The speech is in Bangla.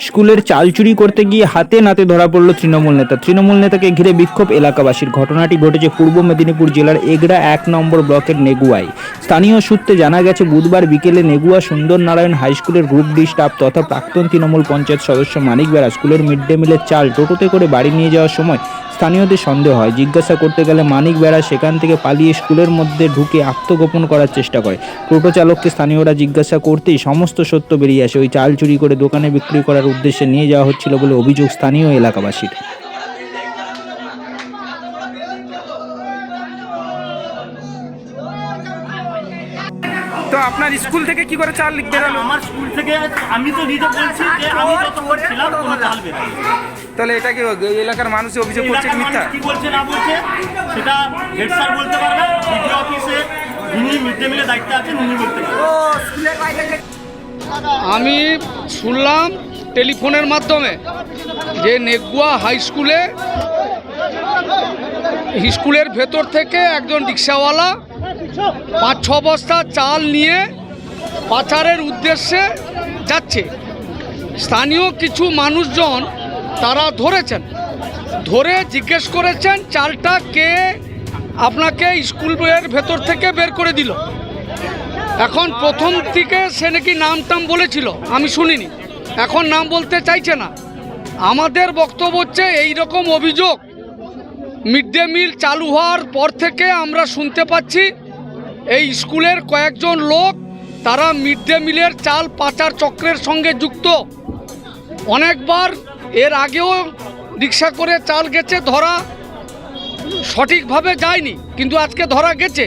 স্কুলের চাল চুরি করতে গিয়ে হাতে নাতে ধরা পড়ল তৃণমূল নেতা। তৃণমূল নেতাকে ঘিরে বিক্ষোভ এলাকাবাসীর। ঘটনাটি ঘটেছে পূর্ব মেদিনীপুর জেলার এগড়া এক নম্বর ব্লকের নেগুয়ায়। স্থানীয় সূত্রে জানা গেছে, বুধবার বিকেলে নেগুয়া সুন্দর নারায়ণ হাই স্কুলের গ্রুপ ডি স্টাফ তথা প্রাক্তন তৃণমূল পঞ্চায়েত সদস্য মানিক বেড়া স্কুলের মিড ডে মিলের চাল টোটোতে করে বাড়ি নিয়ে যাওয়ার সময় স্থানীয়দের সন্দেহ হয়। জিজ্ঞাসা করতে গেলে মানিক বেড়া সেখান থেকে পালিয়ে স্কুলের মধ্যে ঢুকে আত্মগোপন করার চেষ্টা করে। টোটো চালককে স্থানীয়রা জিজ্ঞাসা করতেই সমস্ত সত্য বেরিয়ে আসে। ওই চাল চুরি করে দোকানে বিক্রি করার উদ্দেশ্যে নিয়ে যাওয়া হচ্ছিল বলে অভিযোগ স্থানীয় এলাকাবাসীর। তো আপনার স্কুল থেকে কি করে চাল বেরালো আমার স্কুল থেকে আমি তো নিজে বলছি যে আমি যতক্ষণ ছিলাম কোনো চাল বেরোয় তাহলে এটা কি এলাকার মানুষ অভিযোগ করছে কি মিথ্যা? কি বলছে না বলছে সেটা হেড স্যার বলতে পারবে ডিডিও অফিসে যিনি মিড ডে মিলের দায়িত্বে আছেন উনি বলতে পারবেন আমি শুনলাম টেলিফোনের মাধ্যমে যে নেগুয়া হাই স্কুলে স্কুলের ভেতর থেকে একজন রিক্সাওয়ালা পাঁচ ছ বস্তা চাল নিয়ে পাচারের উদ্দেশ্যে যাচ্ছে। স্থানীয় কিছু মানুষজন তারা ধরেছেন। ধরে জিজ্ঞেস করেছেন, চালটা কে আপনাকে স্কুলের ভেতর থেকে বের করে দিল? এখন প্রথম থেকে সে নাকি নাম টাম বলেছিল, আমি শুনিনি। এখন নাম বলতে চাইছে না। আমাদের বক্তব্য হচ্ছে এই রকম অভিযোগ মিড ডে মিল চালু হওয়ার পর থেকে আমরা শুনতে পাচ্ছি এই স্কুলের কয়েকজন লোক তারা মিড ডে মিলের চাল পাচার চক্রের সঙ্গে যুক্ত। অনেকবার এর আগেও রিক্সা করে চাল গেছে, ধরা সঠিকভাবে যায়নি, কিন্তু আজকে ধরা গেছে।